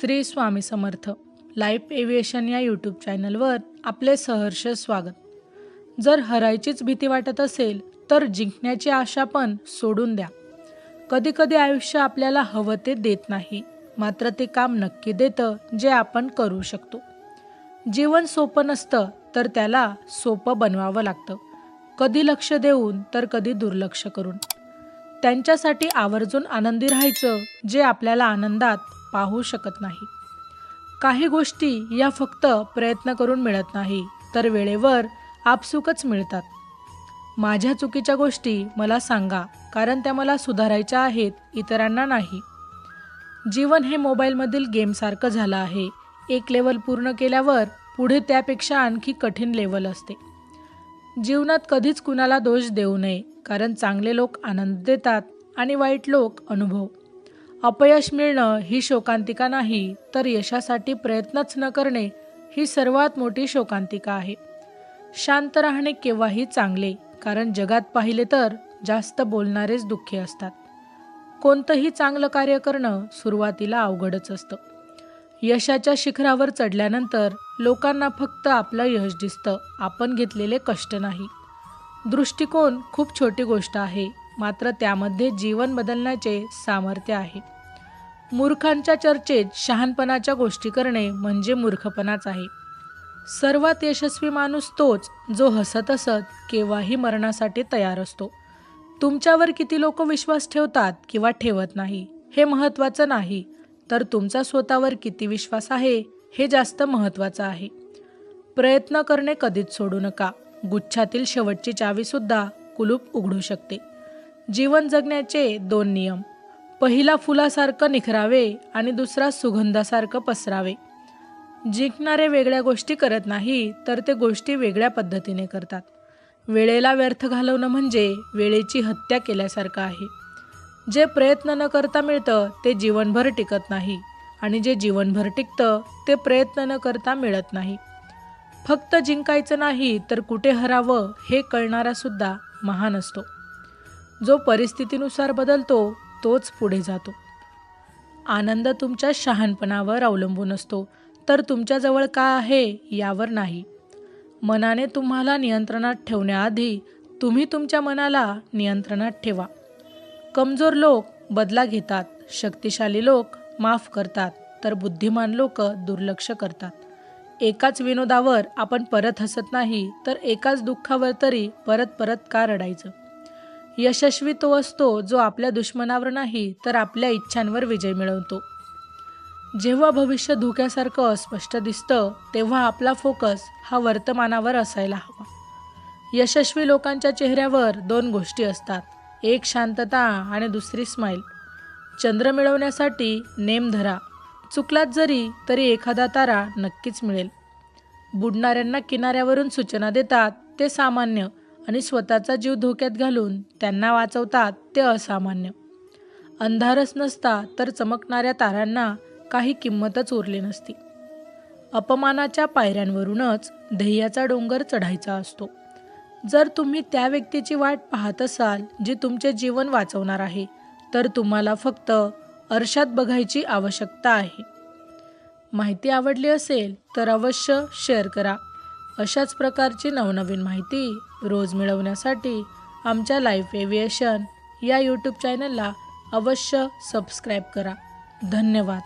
Shri Swami Samarth life aviation या YouTube चॅनलवर आपले सहर्ष स्वागत. जर हरायचीच भीती वाटत असेल तर जिंकण्याची आशा पण सोडून द्या. कधीकधी आयुष्य आपल्याला हवं ते देत नाही मात्र ते काम नक्की देतं जे आपण करू शकतो. जीवन सोपं नसतं तर त्याला सोपं बनवावं लागतं. कधी लक्ष देऊन तर कधी दुर्लक्ष करून. त्यांच्यासाठी आवर्जून आनंदी राहायचं जे आपल्याला आनंदात पाहू शकत नाही. काही गोष्टी या फक्त प्रयत्न करून मिळत नाही तर वेळेवर आपसुकच मिळतात. माझ्या चुकीच्या गोष्टी मला सांगा कारण त्या मला सुधारायच्या आहेत इतरांना नाही. जीवन हे मोबाईलमधील गेमसारखं झालं आहे. एक लेवल पूर्ण केल्यावर पुढे त्यापेक्षा आणखी कठीण लेवल असते. जीवनात कधीच कुणाला दोष देऊ नये कारण चांगले लोक आनंद देतात आणि वाईट लोक अनुभव. अपयश मिळणं ही शोकांतिका नाही तर यशासाठी प्रयत्नच न करणे ही सर्वात मोठी शोकांतिका आहे. शांत राहणे केव्हाही चांगले कारण जगात पाहिले तर जास्त बोलणारेच दुःखी असतात. कोणतंही चांगलं कार्य करणं सुरुवातीला अवघडच असतं. यशाच्या शिखरावर चढल्यानंतर लोकांना फक्त आपलं यश दिसतं आपण घेतलेले कष्ट नाही. दृष्टिकोन खूप छोटी गोष्ट आहे मात्र त्यामध्ये जीवन बदलण्याचे सामर्थ्य आहे. मूर्खांच्या चर्चेत शहाणपणाच्या गोष्टी करणे म्हणजे मूर्खपणाच आहे. सर्वात यशस्वी माणूस तोच जो हसत हसत केव्हाही मरणासाठी तयार असतो. तुमच्यावर किती लोक विश्वास ठेवतात किंवा ठेवत नाही हे महत्त्वाचं नाही तर तुमचा स्वतःवर किती विश्वास आहे हे जास्त महत्त्वाचं आहे. प्रयत्न करणे कधीच सोडू नका. गुच्छातील शेवटची चावीसुद्धा कुलूप उघडू शकते. जीवन जगण्याचे दोन नियम. पहिला फुलासारखं निखरावे आणि दुसरा सुगंधासारखं पसरावे. जिंकणारे वेगळ्या गोष्टी करत नाही तर ते गोष्टी वेगळ्या पद्धतीने करतात. वेळेला व्यर्थ घालवणं म्हणजे वेळेची हत्या केल्यासारखं आहे. जे प्रयत्न न करता मिळतं ते जीवनभर टिकत नाही. आणि जे जीवनभर टिकतं ते प्रयत्न न करता मिळत नाही. फक्त जिंकायचं नाही तर कुठे हरावं हे कळणारासुद्धा महान असतो. जो परिस्थितीनुसार बदलतो तोच पुढे जातो. आनंद तुमच्या शहाणपणावर अवलंबून असतो. तर तुमच्याजवळ का आहे यावर नाही. मनाने तुम्हाला नियंत्रणात ठेवण्याआधी तुम्ही तुमच्या मनाला नियंत्रणात ठेवा. कमजोर लोक बदला घेतात. शक्तिशाली लोक माफ करतात. तर बुद्धिमान लोक दुर्लक्ष करतात. एकाच विनोदावर आपण परत हसत नाही तर एकाच दुःखावर तरी परत परत का रडायचं? यशस्वी तो असतो जो आपल्या दुश्मनावर नाही तर आपल्या इच्छांवर विजय मिळवतो. जेव्हा भविष्य धोक्यासारखं अस्पष्ट दिसतं तेव्हा आपला फोकस हा वर्तमानावर असायला हवा. यशस्वी लोकांच्या चेहऱ्यावर दोन गोष्टी असतात. एक शांतता आणि दुसरी स्माईल चंद्र मिळवण्यासाठी नेम धरा. चुकलात जरी तरी एखादा तारा नक्कीच मिळेल. बुडणाऱ्यांना किनाऱ्यावरून सूचना देतात ते सामान्य आणि स्वतःचा जीव धोक्यात घालून त्यांना वाचवतात ते असामान्य. अंधारच नसता तर चमकणाऱ्या तारांना काही किंमतच उरली नसती. अपमानाच्या पायऱ्यांवरूनच ध्येयाचा डोंगर चढायचा असतो. जर तुम्ही त्या व्यक्तीची वाट पाहत असाल जी तुमचे जीवन वाचवणार आहे तर तुम्हाला फक्त अर्शात बघायची आवश्यकता आहे. माहिती आवडली असेल तर अवश्य शेअर करा. अशाच प्रकारची नवनवीन माहिती रोज मिळवण्यासाठी आमच्या लाईफ एव्हिएशन या यूट्यूब चॅनलला अवश्य सबस्क्राईब करा. धन्यवाद.